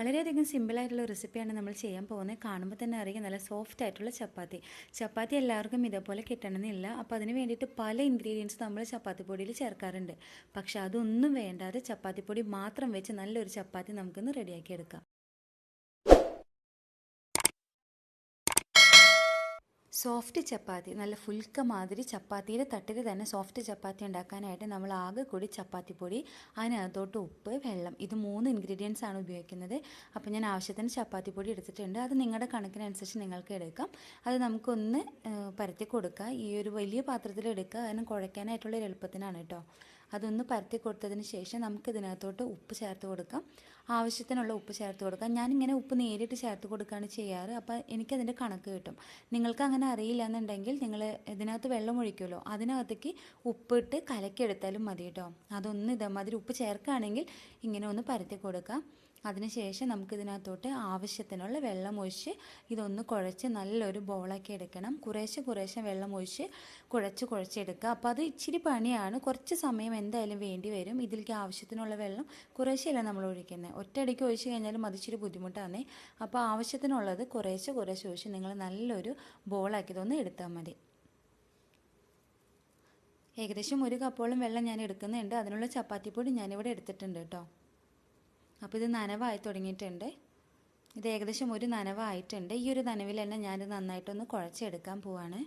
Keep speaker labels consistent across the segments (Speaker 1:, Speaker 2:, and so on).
Speaker 1: വളരെയധികം സിമ്പിളായിട്ടുള്ള റെസിപ്പിയാണ് നമ്മൾ ചെയ്യാൻ പോകുന്നത്. കാണുമ്പോൾ തന്നെ അറിയാം നല്ല സോഫ്റ്റ് ആയിട്ടുള്ള ചപ്പാത്തി. ചപ്പാത്തി എല്ലാവർക്കും ഇതേപോലെ കിട്ടണമെന്നില്ല. അപ്പോൾ അതിന് വേണ്ടിയിട്ട് പല ഇൻഗ്രീഡിയൻസ് നമ്മൾ ചപ്പാത്തി പൊടിയിൽ ചേർക്കാറുണ്ട്. പക്ഷേ അതൊന്നും വേണ്ടാതെ ചപ്പാത്തി പൊടി മാത്രം വെച്ച് നല്ലൊരു ചപ്പാത്തി നമുക്കൊന്ന് റെഡിയാക്കി എടുക്കാം. സോഫ്റ്റ് ചപ്പാത്തി നല്ല ഫുൽക്ക മാതിരി ചപ്പാത്തിയുടെ തട്ടിൽ തന്നെ സോഫ്റ്റ് ചപ്പാത്തി ഉണ്ടാക്കാനായിട്ട് നമ്മൾ ആകെ കൂടി ചപ്പാത്തി പൊടി അതിനകത്തോട്ട് ഉപ്പ് വെള്ളം ഇത് മൂന്ന് ഇൻഗ്രീഡിയൻസ് ആണ് ഉപയോഗിക്കുന്നത്. അപ്പോൾ ഞാൻ ആവശ്യത്തിന് ചപ്പാത്തി പൊടി എടുത്തിട്ടുണ്ട്. അത് നിങ്ങളുടെ കണക്കിനനുസരിച്ച് നിങ്ങൾക്ക് എടുക്കാം. അത് നമുക്കൊന്ന് പരത്തി കൊടുക്കുക. ഈ ഒരു വലിയ പാത്രത്തിൽ എടുക്കുക. അതിന് കുഴയ്ക്കാനായിട്ടുള്ള എളുപ്പത്തിനാണ് കേട്ടോ. അതൊന്ന് പരത്തി കൊടുത്തതിന് ശേഷം നമുക്ക് ഇതിനകത്തോട്ട് ഉപ്പ് ചേർത്ത് കൊടുക്കാം. ആവശ്യത്തിനുള്ള ഉപ്പ് ചേർത്ത് കൊടുക്കാം. ഞാനിങ്ങനെ ഉപ്പ് നേരിട്ട് ചേർത്ത് കൊടുക്കുകയാണ് ചെയ്യാറ്. അപ്പോൾ എനിക്കതിന്റെ കണക്ക് കിട്ടും. നിങ്ങൾക്ക് അങ്ങനെ അറിയില്ല എന്നുണ്ടെങ്കിൽ നിങ്ങൾ ഇതിനകത്ത് വെള്ളം ഒഴിക്കുമല്ലോ അതിനകത്തേക്ക് ഉപ്പിട്ട് കലക്കിയെടുത്താലും മതി കേട്ടോ. അതൊന്ന് ഇതേമാതിരി ഉപ്പ് ചേർക്കുകയാണെങ്കിൽ ഇങ്ങനെ ഒന്ന് പരത്തി കൊടുക്കാം. അതിനുശേഷം നമുക്കിതിനകത്തോട്ട് ആവശ്യത്തിനുള്ള വെള്ളം ഒഴിച്ച് ഇതൊന്ന് കുഴച്ച് നല്ലൊരു ബോളാക്കി എടുക്കണം. കുറേശ്ശെ കുറേശ്ശെ വെള്ളം ഒഴിച്ച് കുഴച്ച് കുഴച്ചെടുക്കുക. അപ്പോൾ അത് ഇച്ചിരി പണിയാണ്. കുറച്ച് സമയം എന്തായാലും വേണ്ടി വരും. ഇതിലേക്ക് ആവശ്യത്തിനുള്ള വെള്ളം കുറേശ്ശെയല്ല നമ്മൾ ഒഴിക്കുന്നത് ഒറ്റയടിക്ക് ഒഴിച്ച് കഴിഞ്ഞാലും അത് ഇച്ചിരി ബുദ്ധിമുട്ടാണ് അപ്പോൾ ആവശ്യത്തിനുള്ളത് കുറേശ്ശെ കുറേശ്ശെ ഒഴിച്ച് നിങ്ങൾ നല്ലൊരു ബോളാക്കി ഇതൊന്ന് എടുത്താൽ മതി. ഏകദേശം ഒരു കപ്പോളം വെള്ളം ഞാൻ എടുക്കുന്നുണ്ട്. അതിനുള്ള ചപ്പാത്തിപ്പൊടി ഞാനിവിടെ എടുത്തിട്ടുണ്ട് കേട്ടോ. അപ്പോൾ ഇത് നനവായി തുടങ്ങിയിട്ടുണ്ട്. ഇത് ഏകദേശം ഒരു നനവായിട്ടുണ്ട്. ഈ ഒരു നനവിൽ തന്നെ ഞാനിത് നന്നായിട്ടൊന്ന് കുഴച്ചെടുക്കാൻ പോവാണ്.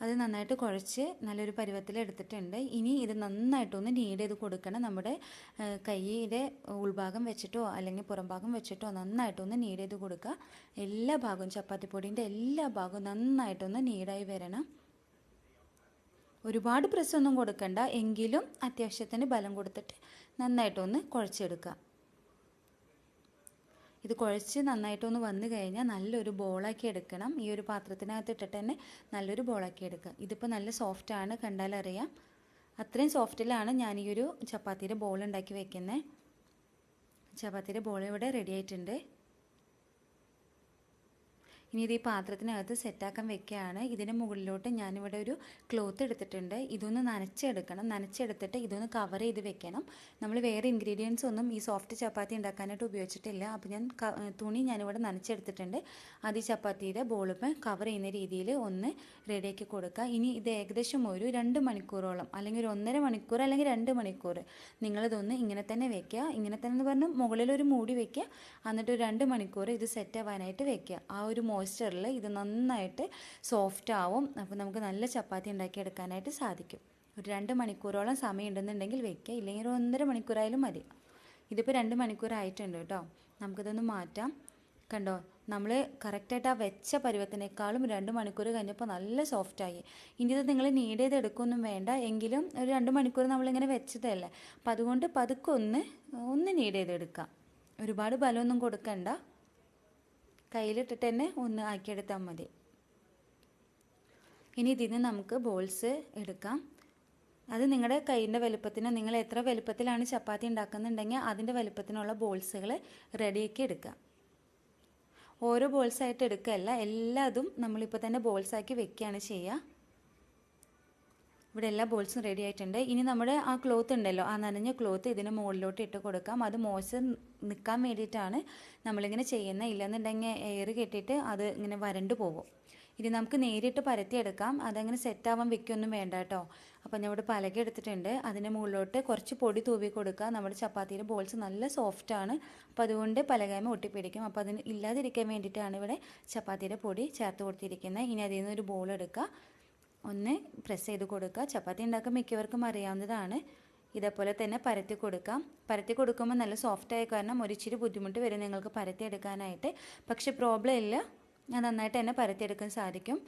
Speaker 1: അത് നന്നായിട്ട് കുഴച്ച് നല്ലൊരു പരുവത്തിൽ എടുത്തിട്ടുണ്ട്. ഇനി ഇത് നന്നായിട്ടൊന്ന് നീഡ് ചെയ്ത് കൊടുക്കണം. നമ്മുടെ കൈയിലെ ഉൾഭാഗം വെച്ചിട്ടോ അല്ലെങ്കിൽ പുറംഭാഗം വെച്ചിട്ടോ നന്നായിട്ടൊന്ന് നീഡ് ചെയ്ത് കൊടുക്കുക. എല്ലാ ഭാഗവും ചപ്പാത്തി ചപ്പാത്തിപ്പൊടിന്റെ എല്ലാ ഭാഗവും നന്നായിട്ടൊന്ന് നീഡായി വരണം. ഒരുപാട് പ്രസ്സൊന്നും കൊടുക്കണ്ട. എങ്കിലും അത്യാവശ്യത്തിന് ബലം കൊടുത്തിട്ട് നന്നായിട്ടൊന്ന് കുഴച്ചെടുക്കുക ഇത് കുഴച്ച് നന്നായിട്ടൊന്ന് വന്നു കഴിഞ്ഞാൽ നല്ലൊരു ബോളാക്കി എടുക്കണം. ഈ ഒരു പാത്രത്തിനകത്ത് ഇട്ടിട്ട് തന്നെ നല്ലൊരു ബോളാക്കി എടുക്കുക ഇതിപ്പോൾ നല്ല സോഫ്റ്റാണ് കണ്ടാലറിയാം. അത്രയും സോഫ്റ്റിലാണ് ഞാൻ ഈ ഒരു ചപ്പാത്തിയുടെ ബോൾ ഉണ്ടാക്കി വെക്കുന്നത് ചപ്പാത്തിയുടെ ബോൾ ഇവിടെ റെഡി ആയിട്ടുണ്ട്. ഇനി ഇത് ഈ പാത്രത്തിനകത്ത് സെറ്റാക്കാൻ വെക്കുകയാണ്. ഇതിന് മുകളിലോട്ട് ഞാനിവിടെ ഒരു ക്ലോത്ത് എടുത്തിട്ടുണ്ട്. ഇതൊന്ന് നനച്ചെടുക്കണം. നനച്ചെടുത്തിട്ട് ഇതൊന്ന് കവർ ചെയ്ത് വെക്കണം. നമ്മൾ വേറെ ഇൻഗ്രീഡിയൻസ് ഒന്നും ഈ സോഫ്റ്റ് ചപ്പാത്തി ഉണ്ടാക്കാനായിട്ട് ഉപയോഗിച്ചിട്ടില്ല. അപ്പോൾ ഞാൻ തുണി ഞാനിവിടെ നനച്ചെടുത്തിട്ടുണ്ട്. അത് ഈ ചപ്പാത്തിയുടെ ബോളിപ്പം കവർ ചെയ്യുന്ന രീതിയിൽ ഒന്ന് റെഡിയാക്കി കൊടുക്കുക. ഇനി ഇത് ഏകദേശം ഒരു രണ്ട് മണിക്കൂറോളം അല്ലെങ്കിൽ ഒരു ഒന്നര മണിക്കൂർ അല്ലെങ്കിൽ രണ്ട് മണിക്കൂർ നിങ്ങളിതൊന്ന് ഇങ്ങനെ തന്നെ വെക്കുക. ഇങ്ങനെ തന്നെ എന്ന് പറഞ്ഞാൽ മുകളിലൊരു മൂടി വെക്കുക. എന്നിട്ട് ഒരു രണ്ട് മണിക്കൂർ ഇത് സെറ്റ് ആവാനായിട്ട് വെക്കുക. ആ ഒരു മോയ്സ്ചറിൽ ഇത് നന്നായിട്ട് സോഫ്റ്റ് ആവും. അപ്പോൾ നമുക്ക് നല്ല ചപ്പാത്തി ഉണ്ടാക്കിയെടുക്കാനായിട്ട് സാധിക്കും. ഒരു രണ്ട് മണിക്കൂറോളം സമയം ഉണ്ടെന്നുണ്ടെങ്കിൽ വെക്കുക. ഇല്ലെങ്കിൽ ഒരു ഒന്നര മണിക്കൂറായാലും മതി. ഇതിപ്പോൾ രണ്ട് മണിക്കൂറായിട്ടുണ്ട് കേട്ടോ. നമുക്കിതൊന്ന് മാറ്റാം. കണ്ടോ? നമ്മൾ കറക്റ്റായിട്ട് ആ വെച്ച പരുവത്തിനേക്കാളും രണ്ട് മണിക്കൂർ കഴിഞ്ഞപ്പോൾ നല്ല സോഫ്റ്റായി ഇനി ഇത് നിങ്ങൾ നീഡ് ചെയ്ത് എടുക്കൊന്നും വേണ്ട. എങ്കിലും ഒരു രണ്ട് മണിക്കൂർ നമ്മളിങ്ങനെ വെച്ചതല്ലേ. അപ്പം അതുകൊണ്ട് പതുക്കെ ഒന്ന് ഒന്ന് നീഡ് ചെയ്തെടുക്കാം. ഒരുപാട് ബലമൊന്നും കൊടുക്കണ്ട. കയ്യിലിട്ടിട്ട് തന്നെ ഒന്ന് ആക്കിയെടുത്താൽ മതി. ഇനി ഇതിന് നമുക്ക് ബോൾസ് എടുക്കാം. അത് നിങ്ങളുടെ കൈയിന്റെ വലുപ്പത്തിന് നിങ്ങൾ എത്ര വലുപ്പത്തിലാണ് ചപ്പാത്തി ഉണ്ടാക്കുന്നുണ്ടെങ്കിൽ അതിന്റെ വലുപ്പത്തിനുള്ള ബോൾസുകൾ റെഡിയാക്കി എടുക്കുക ഓരോ ബോൾസായിട്ട് എടുക്കുകയല്ല എല്ലാതും നമ്മളിപ്പോൾ തന്നെ ബോൾസാക്കി വെക്കുകയാണ് ചെയ്യുക ഇവിടെ എല്ലാ ബോൾസും റെഡി ആയിട്ടുണ്ട്. ഇനി നമ്മുടെ ആ ക്ലോത്ത് ഉണ്ടല്ലോ ആ നനഞ്ഞ ക്ലോത്ത് ഇതിന് മുകളിലോട്ട് ഇട്ട് കൊടുക്കാം. അത് മോശം നിൽക്കാൻ വേണ്ടിയിട്ടാണ് നമ്മളിങ്ങനെ ചെയ്യുന്നത് ഇല്ലെന്നുണ്ടെങ്കിൽ എയർ കെട്ടിയിട്ട് അത് ഇങ്ങനെ വരണ്ടു പോകും. ഇനി നമുക്ക് നേരിട്ട് പരത്തിയെടുക്കാം. അതങ്ങനെ സെറ്റാവാൻ വെക്കൊന്നും വേണ്ട കേട്ടോ. അപ്പോൾ ഞാൻ ഇവിടെ പലക എടുത്തിട്ടുണ്ട്. അതിന്റെ മുകളിലോട്ട് കുറച്ച് പൊടി തൂവി കൊടുക്കുക. നമ്മുടെ ചപ്പാത്തിയുടെ ബോൾസ് നല്ല സോഫ്റ്റാണ് അപ്പോൾ അതുകൊണ്ട് പലകായ്മ ഒട്ടിപ്പിടിക്കും. അപ്പോൾ അതിന് ഇല്ലാതിരിക്കാൻ വേണ്ടിയിട്ടാണ് ഇവിടെ ചപ്പാത്തിയുടെ പൊടി ചേർത്ത് കൊടുത്തിരിക്കുന്നത്. ഇനി അതിൽ നിന്നൊരു ബോൾ എടുക്കുക. ഒന്ന് പ്രസ് ചെയ്ത് കൊടുക്കുക. ചപ്പാത്തി ഉണ്ടാക്കാൻ മിക്കവർക്കും അറിയാവുന്നതാണ്. ഇതേപോലെ തന്നെ പരത്തി കൊടുക്കാം. പരത്തി കൊടുക്കുമ്പോൾ നല്ല സോഫ്റ്റ് ആയ കാരണം ഒരിച്ചിരി ബുദ്ധിമുട്ട് വരും നിങ്ങൾക്ക് പരത്തി എടുക്കാനായിട്ട്. പക്ഷെ പ്രോബ്ലം ഇല്ല. നന്നായിട്ട് തന്നെ പരത്തിയെടുക്കാൻ സാധിക്കും.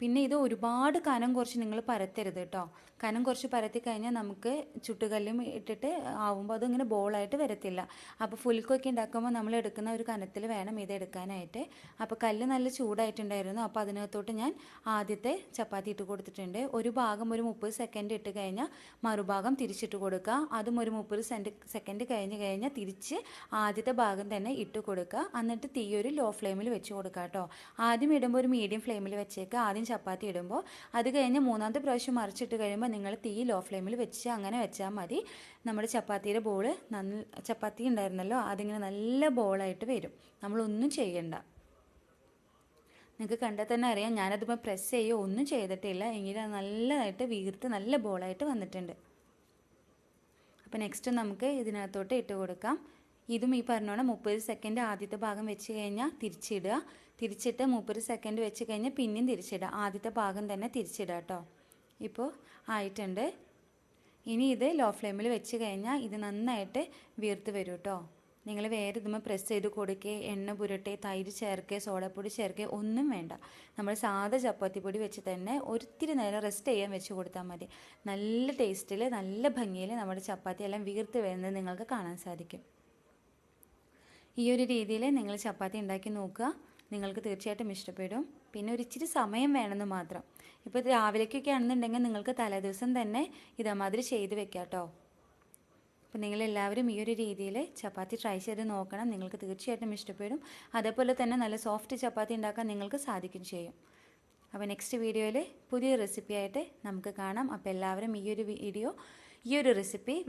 Speaker 1: പിന്നെ ഇത് ഒരുപാട് കനം കുറച്ച് നിങ്ങൾ പരത്തരുത് കേട്ടോ. കനം കുറച്ച് പരത്തി കഴിഞ്ഞാൽ നമുക്ക് ചുട്ടുകല്ലും ഇട്ടിട്ട് ആവുമ്പോൾ അതിങ്ങനെ ബോളായിട്ട് വരത്തില്ല. അപ്പോൾ ഫുൽക്കൊക്കെ ഉണ്ടാക്കുമ്പോൾ നമ്മൾ എടുക്കുന്ന ഒരു കനത്തിൽ വേണം ഇത് എടുക്കാനായിട്ട്. അപ്പോൾ കല്ല് നല്ല ചൂടായിട്ടുണ്ടായിരുന്നു. അപ്പോൾ അതിനകത്തോട്ട് ഞാൻ ആദ്യത്തെ ചപ്പാത്തി ഇട്ട് കൊടുത്തിട്ടുണ്ട്. ഒരു ഭാഗം ഒരു മുപ്പത് സെക്കൻഡ് ഇട്ട് കഴിഞ്ഞാൽ മറുഭാഗം തിരിച്ചിട്ട് കൊടുക്കുക. അതും ഒരു മുപ്പത് സെന്റ് സെക്കൻഡ് കഴിഞ്ഞ് കഴിഞ്ഞാൽ തിരിച്ച് ആദ്യത്തെ ഭാഗം തന്നെ ഇട്ട് കൊടുക്കുക. എന്നിട്ട് തീ ഒരു ലോ ഫ്ലെയിമിൽ വെച്ച് കൊടുക്കുക കേട്ടോ. ആദ്യം ഇടുമ്പോൾ ഒരു മീഡിയം ഫ്ലെയിമിൽ വെച്ചേക്കുക. ആദ്യം ചപ്പാത്തി ഇടുമ്പോൾ അത് കഴിഞ്ഞ് മൂന്നാമത്തെ പ്രാവശ്യം മറിച്ചിട്ട് കഴിയുമ്പോൾ നിങ്ങൾ തീ ലോ ഫ്ലെയിമിൽ വെച്ച് അങ്ങനെ വെച്ചാൽ മതി. നമ്മുടെ ചപ്പാത്തിയുടെ ബോൾ നല്ല ചപ്പാത്തി ഉണ്ടായിരുന്നല്ലോ അതിങ്ങനെ നല്ല ബോളായിട്ട് വരും. നമ്മളൊന്നും ചെയ്യണ്ട. നിങ്ങൾക്ക് കണ്ടാൽ തന്നെ അറിയാം ഞാനതിപ്പോൾ പ്രസ് ചെയ്യുകയോ ഒന്നും ചെയ്തിട്ടില്ല. എങ്കിലും നല്ലതായിട്ട് വീർത്ത് നല്ല ബോളായിട്ട് വന്നിട്ടുണ്ട്. അപ്പോൾ നെക്സ്റ്റ് നമുക്ക് ഇതിനകത്തോട്ട് ഇട്ട് കൊടുക്കാം. ഇതും ഈ പറഞ്ഞോണം മുപ്പത് സെക്കൻഡ് ആദ്യത്തെ ഭാഗം വെച്ച് കഴിഞ്ഞാൽ തിരിച്ചിടുക. തിരിച്ചിട്ട് മുപ്പത് സെക്കൻഡ് വെച്ച് കഴിഞ്ഞാൽ പിന്നെയും തിരിച്ചിടുക. ആദ്യത്തെ ഭാഗം തന്നെ തിരിച്ചിടുക കേട്ടോ ഇപ്പോൾ ആയിട്ടുണ്ട്. ഇനി ഇത് ലോ ഫ്ലെയിമിൽ വെച്ച് കഴിഞ്ഞാൽ ഇത് നന്നായിട്ട് വീർത്ത് വരും കേട്ടോ നിങ്ങൾ വേറെ ഇതുമ്പോൾ പ്രസ് ചെയ്ത് കൊടുക്കുക എണ്ണ പുരട്ടെ തൈര് ചേർക്കുക സോഡാപ്പൊടി ചേർക്കുക ഒന്നും വേണ്ട. നമ്മൾ സാധാ ചപ്പാത്തി പൊടി വെച്ച് തന്നെ ഒരിത്തിരി നേരം റെസ്റ്റ് ചെയ്യാൻ വെച്ച് കൊടുത്താൽ മതി. നല്ല ടേസ്റ്റിൽ നല്ല ഭംഗിയിൽ നമ്മുടെ ചപ്പാത്തി എല്ലാം വീർത്ത് വരുന്നത് നിങ്ങൾക്ക് കാണാൻ സാധിക്കും. ഈ ഒരു രീതിയിൽ നിങ്ങൾ ചപ്പാത്തി ഉണ്ടാക്കി നോക്കുക. നിങ്ങൾക്ക് തീർച്ചയായിട്ടും ഇഷ്ടപ്പെടും. പിന്നെ ഒരു ഇച്ചിരി സമയം വേണമെന്ന് മാത്രം. ഇപ്പോൾ രാവിലേക്കൊക്കെ ആണെന്നുണ്ടെങ്കിൽ നിങ്ങൾക്ക് തലേദിവസം തന്നെ ഇതേമാതിരി ചെയ്ത് വെക്കാം കേട്ടോ. അപ്പോൾ നിങ്ങളെല്ലാവരും ഈ ഒരു രീതിയിൽ ചപ്പാത്തി ട്രൈ ചെയ്ത് നോക്കണം. നിങ്ങൾക്ക് തീർച്ചയായിട്ടും ഇഷ്ടപ്പെടും. അതേപോലെ തന്നെ നല്ല സോഫ്റ്റ് ചപ്പാത്തി ഉണ്ടാക്കാൻ നിങ്ങൾക്ക് സാധിക്കും ചെയ്യും. അപ്പോൾ നെക്സ്റ്റ് വീഡിയോയിൽ പുതിയ റെസിപ്പി ആയിട്ട് നമുക്ക് കാണാം. അപ്പോൾ എല്ലാവരും ഈ ഒരു വീഡിയോ ഈ ഒരു റെസിപ്പി